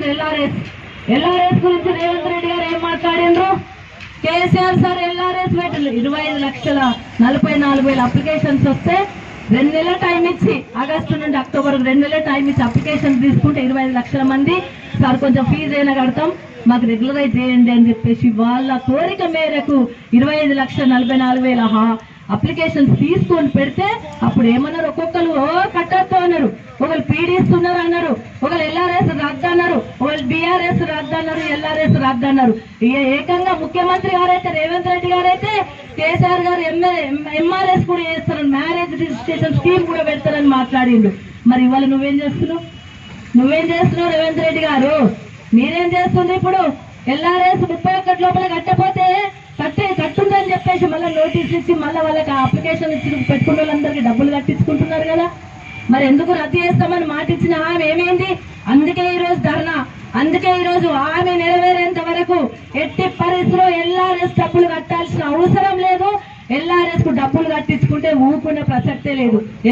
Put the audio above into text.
LRS. LRS గురించి రేవంత్ రెడ్డి గారు ఏం మాట్లాడిండ్రు? కేసీఆర్ సార్ ఎల్ఆర్ఎస్ పెట్టిండ్రు. ఇరవై ఐదు లక్షల నలభై నాలుగు వేల అప్లికేషన్స్ వస్తే రెండు నెలల టైం ఇచ్చి ఆగస్టు నుండి అక్టోబర్ రెండు నెలల టైం ఇచ్చి అప్లికేషన్ తీసుకుంటే ఇరవై ఐదు లక్షల మంది. సార్ కొంచెం ఫీజు అయినా కడతాం? మాకు రెగ్యులరైజ్ చేయండి అని చెప్పేసి వాళ్ళ కోరిక మేరకు ఇరవై ఐదు లక్షల నలభై నాలుగు వేల అప్లికేషన్స్ తీసుకొని పెడితే అప్పుడు ఏమన్నారు? ఒక్కొక్కరు ఓ అన్నారు. ఒకరు పీడిస్తున్నారు అన్నారు ఒకరు ఎల్ఆర్ఎస్ రద్దు అన్నారు ఒకరు బీఆర్ఎస్ రాద్దన్నారు ఎల్ఆర్ఎస్ రాద్దన్నారు. ఇక ఏకంగా ముఖ్యమంత్రి గారైతే రేవంత్ రెడ్డి గారైతే కేసీఆర్ గారు ఎంఆర్ఎస్ కూడా చేస్తారు మ్యారేజ్ రిజిస్ట్రేషన్ స్కీమ్ కూడా పెడతారని మాట్లాడిండు. మరి ఇవాళ నువ్వేం చేస్తున్నావు? నువ్వేం చేస్తున్నావు రేవంత్ రెడ్డి గారు? మీరేం చేస్తుంది ఇప్పుడు? ఎల్ఆర్ఎస్ ముప్పై ఒకటి లోపల కట్టపోతే కట్టే కట్టుందని చెప్పేసి మళ్ళీ నోటీస్ ఇచ్చి మళ్ళీ వాళ్ళకి అప్లికేషన్ ఇచ్చి పెట్టుకున్న వాళ్ళందరికీ డబ్బులు కట్టించుకుంటున్నారు కదా. మరి ఎందుకు రద్దు చేస్తామని మాట ఇచ్చిన ఆమె ఏమైంది? అందుకే ఈ రోజు ధర్నా. అందుకే ఈరోజు రోజు ఆమె నెరవేరేంత వరకు ఎట్టి పరిస్థితిలో ఎల్ఆర్ఎస్ డబ్బులు కట్టాల్సిన అవసరం లేదు. ఎల్ఆర్ఎస్కు డబ్బులు కట్టించుకుంటే ఊరుకునే ప్రసక్తే లేదు.